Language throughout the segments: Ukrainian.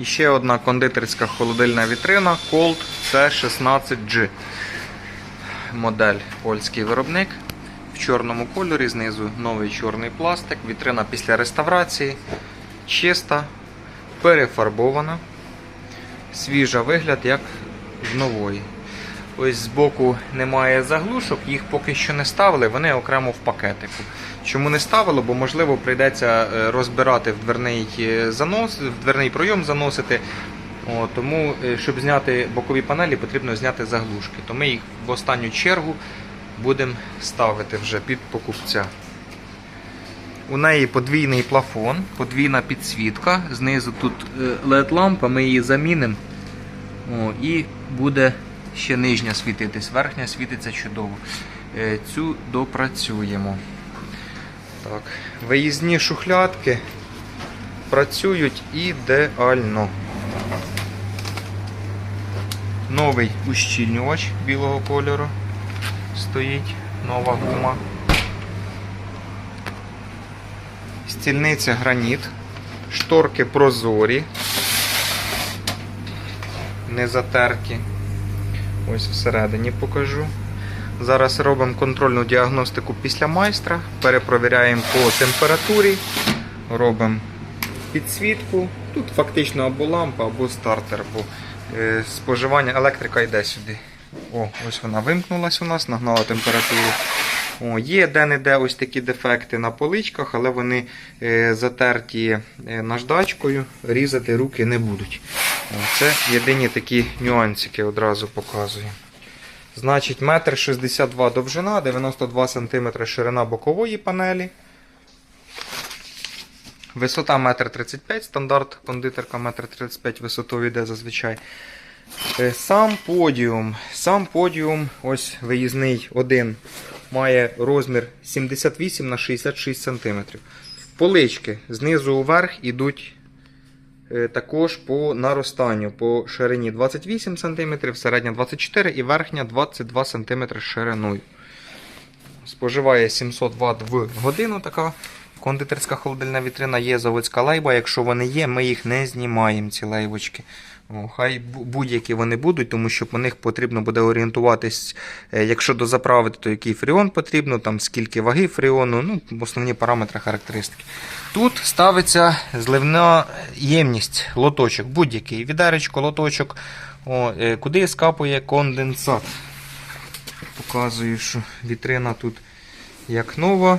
І ще одна кондитерська холодильна вітрина Cold C16G. Модель польський виробник. В чорному кольорі, знизу новий чорний пластик. Вітрина після реставрації. Чиста, перефарбована. Свіжа вигляд, як в нової. Ось збоку немає заглушок, їх поки що не ставили, вони окремо в пакетику. Чому не ставило? Бо можливо прийдеться е, розбирати в дверний е, занос, в дверний пройом заносити. О, тому, е, щоб зняти бокові панелі, потрібно зняти заглушки. То ми їх в останню чергу будемо ставити вже під покупця. У неї подвійний плафон, подвійна підсвітка. Знизу тут LED лампа, ми її замінимо. О, і буде ще нижня світитись, верхня світиться чудово. Е, Цю допрацюємо. Так. Виїзні шухлядки працюють ідеально. Новий ущільнювач білого кольору стоїть, нова гума. Стільниця граніт, шторки прозорі, не затерті. Ось всередині покажу. Зараз робимо контрольну діагностику після майстра, перепровіряємо по температурі, робимо підсвітку. Тут фактично або лампа, або стартер, бо е, споживання електрика йде сюди. О, ось вона вимкнулась у нас, нагнала температуру. О, є де-не-де ось такі дефекти на поличках, але вони е, затерті е, наждачкою, різати руки не будуть. Це єдині такі нюансики одразу показую. Значить, 1,62 м довжина, 92 см ширина бокової панелі. Висота 1,35 м, стандарт кондитерка 1,35 м висотою йде зазвичай. Е, Сам подіум. Сам подіум, ось виїзний один, має розмір 78 на 66 см. Полички знизу вверх ідуть е, також по наростанню. По ширині 28 см, середня 24 і верхня 22 см шириною. Споживає 700 Вт в годину така кондитерська холодильна вітрина. Є заводська лейба. Якщо вони є, ми їх не знімаємо, ці лейбочки. О, Хай будь-які вони будуть, тому що по них потрібно буде орієнтуватись, е, якщо дозаправити, то який фріон потрібно, там скільки ваги фріону, ну, основні параметри характеристики. Тут ставиться зливна ємність, лоточок, будь-який відеречко, лоточок, о, е, куди скапує конденсат. Показую, що вітрина тут як нова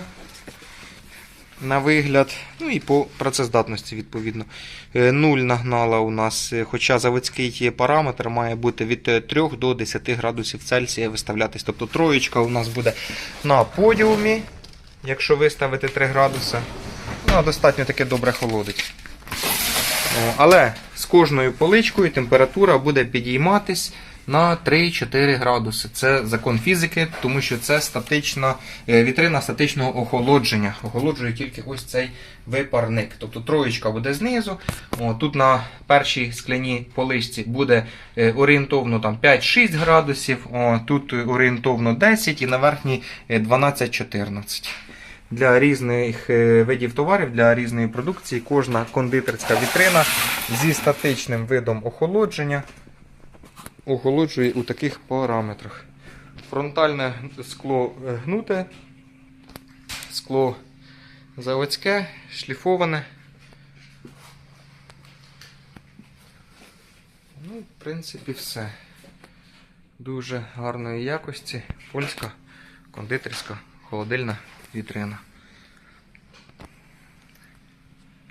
на вигляд. Ну і по працездатності, відповідно. Е, Нуль нагнала у нас, е, хоча заводський параметр має бути від е, 3 до 10 градусів Цельсія виставлятись. Тобто троєчка у нас буде на подіумі, якщо виставити 3 градуси. Вона достатньо таки добре холодить. Але з кожною поличкою температура буде підійматись на 3-4 градуси. Це закон фізики, тому що це статична е, вітрина статичного охолодження. Охолоджує тільки ось цей випарник. Тобто троєчка буде знизу. О, тут на першій скляній поличці буде е, орієнтовно там 5-6 градусів, о, тут орієнтовно 10 і на верхній е, 12-14 для різних е, видів товарів, для різної продукції. Кожна кондитерська вітрина зі статичним видом охолодження охолоджує у таких параметрах. Фронтальне скло е, гнуте, скло заводське, шліфоване. Ну, в принципі, все. Дуже гарної якості польська кондитерська холодильна вітрина.